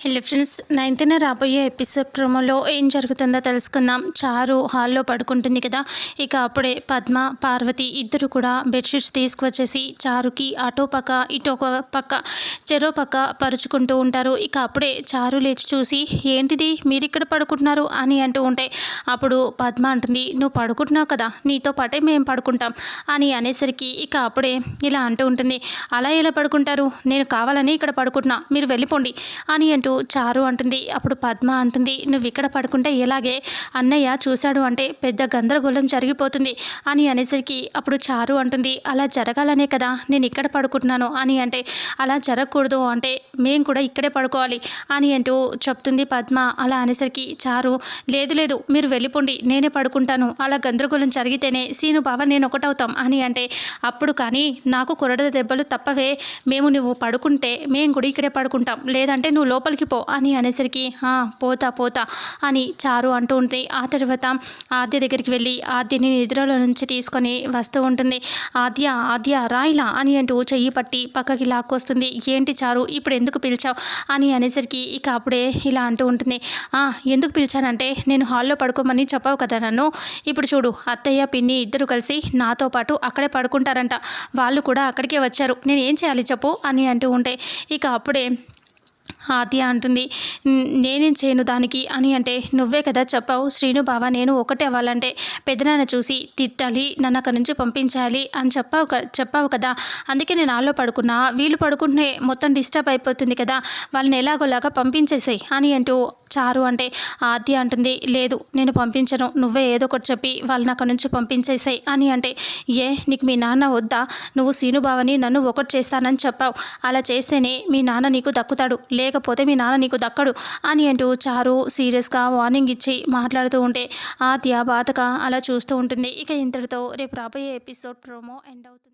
Hello friends నైన్త్న రాబోయే episode ప్రోమోలో ఏం జరుగుతుందో తెలుసుకుందాం. చారు హాల్లో పడుకుంటుంది కదా. ఇక అప్పుడే పద్మ పార్వతి ఇద్దరు కూడా బెడ్షీట్స్ తీసుకువచ్చేసి చారుకి అటో పక్క ఇటో ఒక పక్క చెరో పక్క పరుచుకుంటూ ఉంటారు. ఇక అప్పుడే చారు లేచి చూసి ఏంటిది? మీరు ఇక్కడ పడుకుంటున్నారు? అని అంటూ ఉంటే అప్పుడు పద్మ అంటుంది నువ్వు పడుకుంటున్నావు కదా. నీతో పాటే మేము పడుకుంటాం. అని అనేసరికి ఇక అప్పుడే ఇలా అంటూ ఉంటుంది అలా ఎలా పడుకుంటారు? నేను కావాలని ఇక్కడ పడుకుంటున్నా. మీరు వెళ్ళిపోండి. అని అంటూ అంటూ చారు అంటుంది అప్పుడు పద్మ అంటుంది నువ్వు ఇక్కడ పడుకుంటే ఎలాగే? అన్నయ్య చూశాడు అంటే పెద్ద గందరగోళం జరిగిపోతుంది అని అనేసరికి అప్పుడు చారు అంటుంది అలా జరగాలనే కదా నేను ఇక్కడ పడుకుంటున్నాను అని అంటే అలా జరగకూడదు అంటే మేము కూడా ఇక్కడే పడుకోవాలి అని అంటూ చెప్తుంది పద్మ. అలా అనేసరికి చారు లేదు లేదు మీరు వెళ్ళిపోండి నేనే పడుకుంటాను అలా గందరగోళం జరిగితేనే సీను బావ నేను ఒకటవుతాం అని అంటే అప్పుడు కానీ నాకు కొరడ దెబ్బలు తప్పవే మేము నువ్వు పడుకుంటే మేము కూడా ఇక్కడే పడుకుంటాం లేదంటే నువ్వు లోపలికి పో అని అనేసరికి పోతా పోతా అని చారు అంటూ ఉంటుంది. ఆ తర్వాత ఆద్య దగ్గరికి వెళ్ళి ఆద్యని నిద్రలో నుంచి తీసుకొని వస్తూ ఉంటుంది. ఆద్య ఆద్య రాయిలా అని అంటూ చెయ్యి పట్టి పక్కకి లాక్కొస్తుంది. ఏంటి చారు ఇప్పుడు ఎందుకు పిలిచావు? అని అనేసరికి ఇక అప్పుడే ఇలా అంటూ ఉంటుంది. ఎందుకు పిలిచానంటే నేను హాల్లో పడుకోమని చెప్పావు కదా నన్ను. ఇప్పుడు చూడు అత్తయ్య పిన్ని ఇద్దరు కలిసి నాతో పాటు అక్కడే పడుకుంటారంట. వాళ్ళు కూడా అక్కడికే వచ్చారు. నేను ఏం చేయాలి చెప్పు అని అంటూ ఉంటే ఇక అప్పుడే ఆద్య అంటుంది నేనేం చేయను దానికి? అని అంటే నువ్వే కదా చెప్పావు శ్రీను బావ నేను ఒకటే అవ్వాలంటే. పెద్దనాన్న చూసి తిట్టాలి నన్ను అక్కడి నుంచి పంపించాలి అని చెప్పావు చెప్పావు కదా. అందుకే నేను ఆలో పడుకున్నా. వీళ్ళు పడుకుంటే మొత్తం డిస్టర్బ్ అయిపోతుంది కదా. వాళ్ళని ఎలాగోలాగా పంపించేసాయి అని అంటూ చారు అంటే ఆద్య అంటుంది లేదు నేను పంపించను నువ్వే ఏదో ఒకటి చెప్పి వాళ్ళని అక్కడి నుంచి పంపించేసాయి అని అంటే ఏ నీకు మీ నాన్న వద్దా? నువ్వు సీనుబావని నన్ను ఒకటి చేస్తానని చెప్పావు. అలా చేస్తేనే మీ నాన్న నీకు దక్కుతాడు లేకపోతే మీ నాన్న నీకు దక్కడు అని అంటూ చారు సీరియస్గా వార్నింగ్ ఇచ్చి మాట్లాడుతూ ఉంటే ఆద్య బాధగా అలా చూస్తూ ఉంటుంది. ఇక ఇంతటితో రేపు రాబోయే ఎపిసోడ్ ప్రోమో ఎండ్ అవుతుంది.